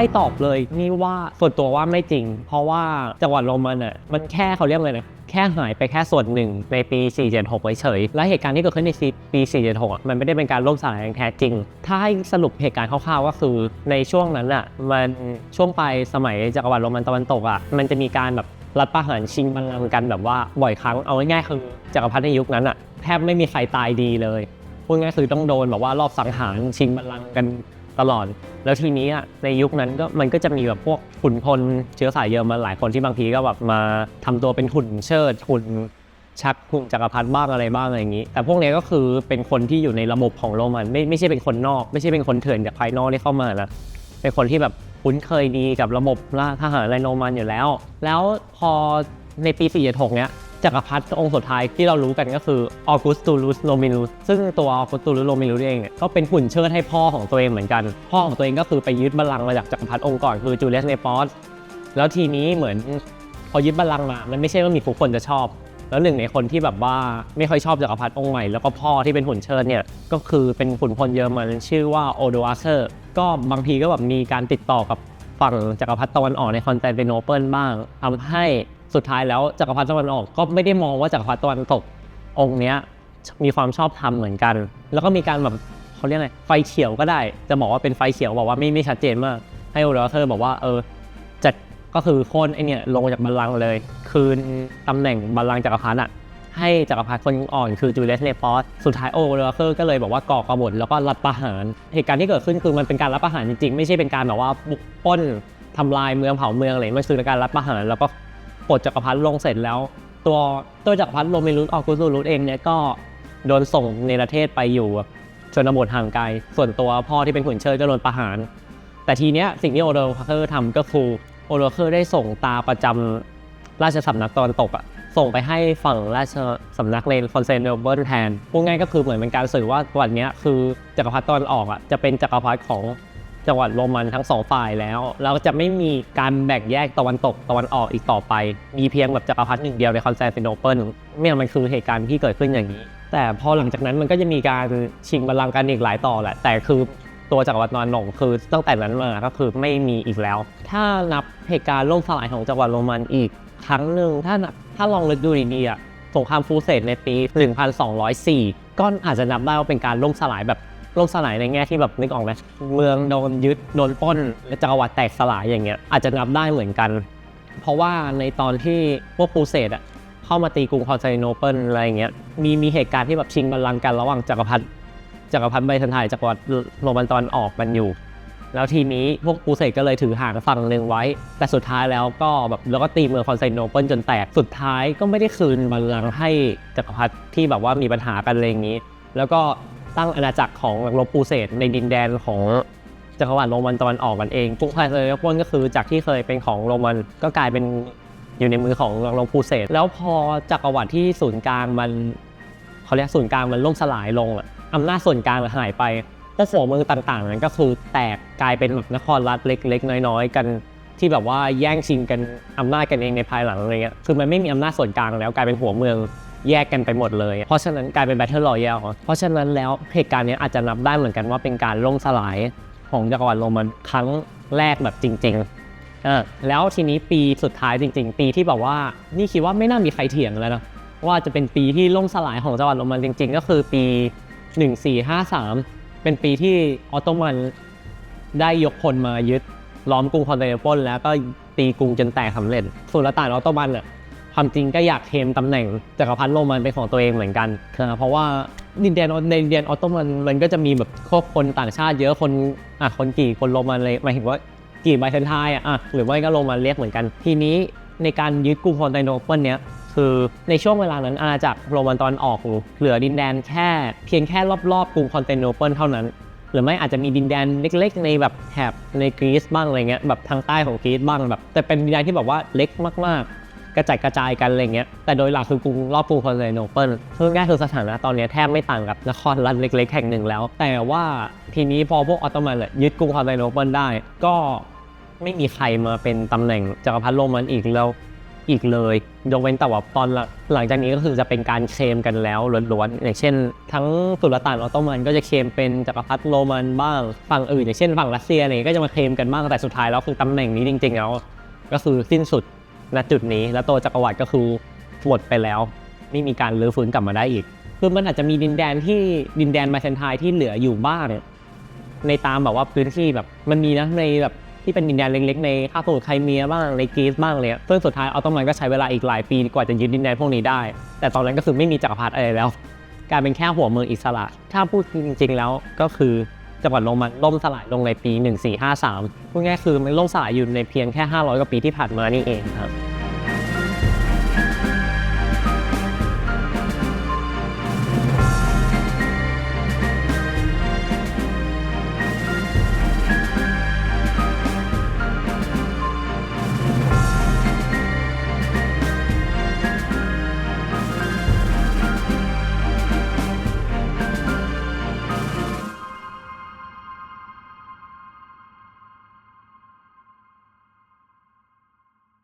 ให้ตอบเลยนี่ว่าส่วนตัวว่าไม่จริง เพราะว่าจังหวัดโรมันอะมันแค่เขาเรียกอะไรนะแค่หายไปแค่ส่วนหนึ่งในปี 476เฉยๆและเหตุการณ์ที่เกิดขึ้นในปี 476อะมันไม่ได้เป็นการล่มสลายอย่างแท้จริง ถ้าให้สรุปเหตุการณ์คร่าวๆก็คือในช่วงนั้นอะมันช่วงปลายสมัยจักรวรรดิโรมันตะวันตกอะมันจะมีการแบบรัฐประหารชิงบัลลังก์กันแบบว่าบ่อยครั้งเอาง่ายๆคือจักรพรรดิในยุคนั้นอะแทบไม่มีใครตายดีเลยพูดง่ายๆคือต้องโดนแบบว่ารอบสังหารชิงบัลลังก์กัน ตลอด แล้วทีนี้อะในยุคนั้นก็มันก็จะมีแบบพวกขุนพลเชื้อสายเยอรมันหลายคนที่บางทีก็แบบมาทำตัวเป็นหุ่นเชิดหุ่นชักหุ่นจักรพรรดิบ้างอะไรบ้างอะไรอย่างนี้ แต่พวกนี้ก็คือเป็นคนที่อยู่ในระบบของโรมันไม่ไม่ใช่เป็นคนนอก ไม่ใช่เป็นคนเถื่อนจากภายนอกที่เข้ามานะเป็นคนที่แบบคุ้นเคยดีกับระบบราชทหารอไรโรมันอยู่แล้ว แล้วพอในปี 476 เนี้ย จักรพรรดิองค์สุดท้ายที่เรารู้กันก็คือออกุสตูลุสโรมิลุสซึ่งตัวออกุสตูลุสโรมิลุสเองเนี่ยก็เป็นหุ่นเชิดให้พ่อของตัวเองเหมือนกัน พ่อของตัวเองก็คือไปยึดบัลลังก์มาจากจักรพรรดิองค์ก่อนคือจูเลียสเนปอสแล้วทีนี้เหมือนพอยึดบัลลังก์มา มันไม่ใช่ว่ามีทุกคนจะชอบ แล้วหนึ่งในคนที่แบบว่าไม่ค่อยชอบจักรพรรดิองค์ใหม่แล้วก็พ่อที่เป็นหุ่นเชิดเนี่ยก็คือเป็นขุนพลเยอรมันชื่อว่าโอโดอาเซอร์ก็บางทีก็แบบมีการติดต่อกับฝั่งจักรพรรดิตะวันออกในคอนสแตนติโนเปิลบ้างทำให้ สุดท้ายแล้วจักรพรรดิตะวันออกก็ไม่ได้มองว่าจักรพรรดิตะวันตกองค์เนี้ยมีความชอบธรรมเหมือนกัน แล้วก็มีการแบบเขาเรียกอะไรไฟเขียวก็ได้ จะบอกว่าเป็นไฟเขียวบอกว่าไม่ไม่ชัดเจนมาก ให้โอโดอเซอร์บอกว่าเออจัดก็คือโค่นไอเนี่ยลงจากบัลลังก์เลย คืนตำแหน่งบัลลังก์จักรพรรดิอะให้จักรพรรดิคนอ่อนคือจูเลียสเนปอสสุดท้ายโอเวอร์เคอร์ก็เลยบอกว่าก่อกบฏแล้วก็รัฐประหาร เหตุการณ์ที่เกิดขึ้นคือมันเป็นการรัฐประหารจริงๆ ไม่ใช่เป็นการแบบว่าบุกป้นทำลายเมืองเผาเมืองอะไรมันคือการรัฐประหารแล้วก็ ปลดจักรพรรดิลงเสร็จแล้ว ตัวตัวจักรพรรดิโรเมลุสออกุสูรุสเองเนี่ยก็โดนส่งในประเทศไปอยู่ชนบทห่างไกล ส่วนตัวพ่อที่เป็นขุนเชิดก็โดนประหาร แต่ทีเนี้ยสิ่งที่โอเดอร์เคอร์ทำก็คือโอเดอร์เคอร์ได้ส่งตาประจำราชสำนักตะวันตกอะส่งไปให้ฝั่งราชสำนักในคอนเซนเดเบิร์นแทนพูดง่ายก็คือเหมือนเป็นการสื่อว่าวันเนี้ยคือจักรพรรดิตะวันออกอะจะเป็นจักรพรรดิของ จังหวัดโรมันทั้งสองฝ่ายแล้วแล้วจะไม่มีการแบ่งแยกตะวันตกตะวันออกอีกต่อไป มีเพียงแบบจักรพรรดิหนึ่งเดียวในคอนสแตนติโนเปิลเนี่ยมันคือเหตุการณ์ที่เกิดขึ้นอย่างนี้ แต่พอหลังจากนั้นมันก็จะมีการชิงบัลลังก์กันอีกหลายต่อแหละ แต่คือตัวจักรวรรดินอนหนงคือตั้งแต่นั้นมาก็คือไม่มีอีกแล้ว ถ้านับเหตุการณ์ล่มสลายของจักรวรรดิโรมันอีกครั้งหนึ่งถ้านับถ้าลองนึกดูดีๆอะสงครามฟูเซตในปี 1204 ก็อาจจะนับได้ว่าเป็นการล่มสลายแบบ ล่มสลายในแง่ที่แบบนึกออกไหมเมืองโดนยึดโดนปล้นและจักรวรรดิแตกสลายอย่างเงี้ยอาจจะนับได้เหมือนกัน เพราะว่าในตอนที่พวกฟูเซตอะเข้ามาตีกรุงคอนสแตนติโนเปิลอะไรอย่างเงี้ยมีมีเหตุการณ์ที่แบบชิงบัลลังก์กันระหว่างจักรพรรดิจักรพรรดิไบซันไทน์จักรวรรดิโรมันตะวันออกกันอยู่ แล้วทีนี้พวกฟูเซตก็เลยถือหางฝั่งหนึ่งไว้ แต่สุดท้ายแล้วก็แบบแล้วก็ตีเมืองคอนสแตนติโนเปิลจนแตกสุดท้ายก็ไม่ได้คืนบัลลังก์ให้จักรพรรดิที่แบบว่ามีปัญหากันอะไรอย่างนี้ แล้วก็ ตั้งอาณาจักรของนักรบฟูเซตในดินแดนของจักรวรรดิโรมันตะวันออกกันเองกรุงคอนสแตนติโนเปิลก็คือจากที่เคยเป็นของโรมันก็กลายเป็นอยู่ในมือของนักรบฟูเซตแล้วพอจักรวรรดิที่ศูนย์กลางมันเขาเรียกศูนย์กลางมันล่มสลายลงอะอำนาจส่วนกลางมันหายไปก็หัวเมืองต่างๆนั้นก็คือแตกกลายเป็นแบบนครรัฐเล็ก ๆ น้อยๆ กันที่แบบว่าแย่งชิงกันอำนาจกันเองในภายหลังอะไรเงี้ยคือมันไม่มีอำนาจส่วนกลางแล้วกลายเป็นหัวเมือง แยกกันไปหมดเลย เพราะฉะนั้นกลายเป็นแบทเทิลรอยัลเพราะฉะนั้นแล้วเหตุการณ์นี้อาจจะนับได้เหมือนกันว่าเป็นการล่มสลายของจักรวรรดิโรมันครั้งแรกแบบจริงๆอ่าแล้วทีนี้ปีสุดท้ายจริง ๆ ปีที่แบบว่านี่คิดว่าไม่น่ามีใครเถียงแล้วนะว่าจะเป็นปีที่ล่มสลายของจักรวรรดิโรมันจริง ๆ ก็คือปี 1453 เป็นปีที่ออตโตมันได้ยกพลมายึดล้อมกรุงคอนสแตนติโนเปิลแล้วก็ตีกรุงจนแตกสำเร็จส่วนละต่านออตโตมันอะ ความจริงก็อยากเทมตำแหน่งจักรพรรดิโรมันเป็นของตัวเองเหมือนกันนะเพราะว่าดินแดนในดินแดนออตโตมันมันก็จะมีแบบครอบคนต่างชาติเยอะคนอะคนกี่คนโรมันเลยหมายถึงว่ากี่ไบเซนไทน์อะหรือว่าก็โรมันเรียกเหมือนกัน ทีนี้ในการยึดกรุงคอนสแตนโนเปิลเนี้ยคือในช่วงเวลานั้นอาณาจักรโรมันตอนออกเหลือดินแดนแค่เพียงแค่รอบๆกรุงคอนสแตนโนเปิลเท่านั้น หรือไม่อาจจะมีดินแดนเล็กๆ ในแบบแถบในกรีซบ้างอะไรเงี้ยแบบทางใต้ของกรีซบ้างแบบแต่เป็นดินแดนที่แบบว่าเล็กมากๆ กระจายกระจายกันอะไรเงี้ยแต่โดยหลักคือกรุงรอบกรุงคอนสแตนติโนเปิลคือง่ายคือสถานะตอนนี้แทบไม่ต่างกับนครรัฐเล็กๆแห่งหนึ่งแล้ว แต่ว่าทีนี้พอพวกออตโตมันยึดกรุงคอนสแตนติโนเปิลได้ ก็ไม่มีใครมาเป็นตำแหน่งจักรพรรดิโรมันอีกแล้วอีกเลยยกเว้นแต่ว่าตอนหลังหลังจากนี้ก็คือจะเป็นการเคลมกันแล้วล้วนๆอย่างเช่น ทั้งสุลต่านออตโตมันก็จะเคลมเป็นจักรพรรดิโรมันบ้างฝั่งอื่นอย่างเช่นฝั่งรัสเซียเนี่ยก็จะมาเคลมกันบ้างแต่สุดท้ายแล้วคือตำแหน่งนี้จริงๆแล้วก็คือสิ้นสุด ณจุดนี้ แล้วตัวจักรวรรดิก็คือหมดไปแล้ว ไม่มีการรื้อฟื้นกลับมาได้อีก คือมันอาจจะมีดินแดนที่ดินแดนมาเซนไทายที่เหลืออยู่บ้างเนี่ยในตามแบบว่าพื้นที่แบบมันมีนะในแบบที่เป็นดินแดนเล็กๆในคาบสมุทรไครเมียบ้างในกรีซบ้างเลยซึ่งสุดท้ายออตโตมันก็ใช้เวลาอีกหลายปีกว่าจะยึดดินแดนพวกนี้ได้ แต่ตอนนั้นก็คือไม่มีจักรพรรดิอะไรแล้วกลายเป็นแค่หัวเมืองอิสระ ถ้าพูดจริงๆแล้วก็คือ จังหวัดลงมันล่มสลายลงในปี 1453พูดง่ายคือมันล่มสลายอยู่ในเพียงแค่ 500 กว่าปีที่ผ่านมานี่เองครับ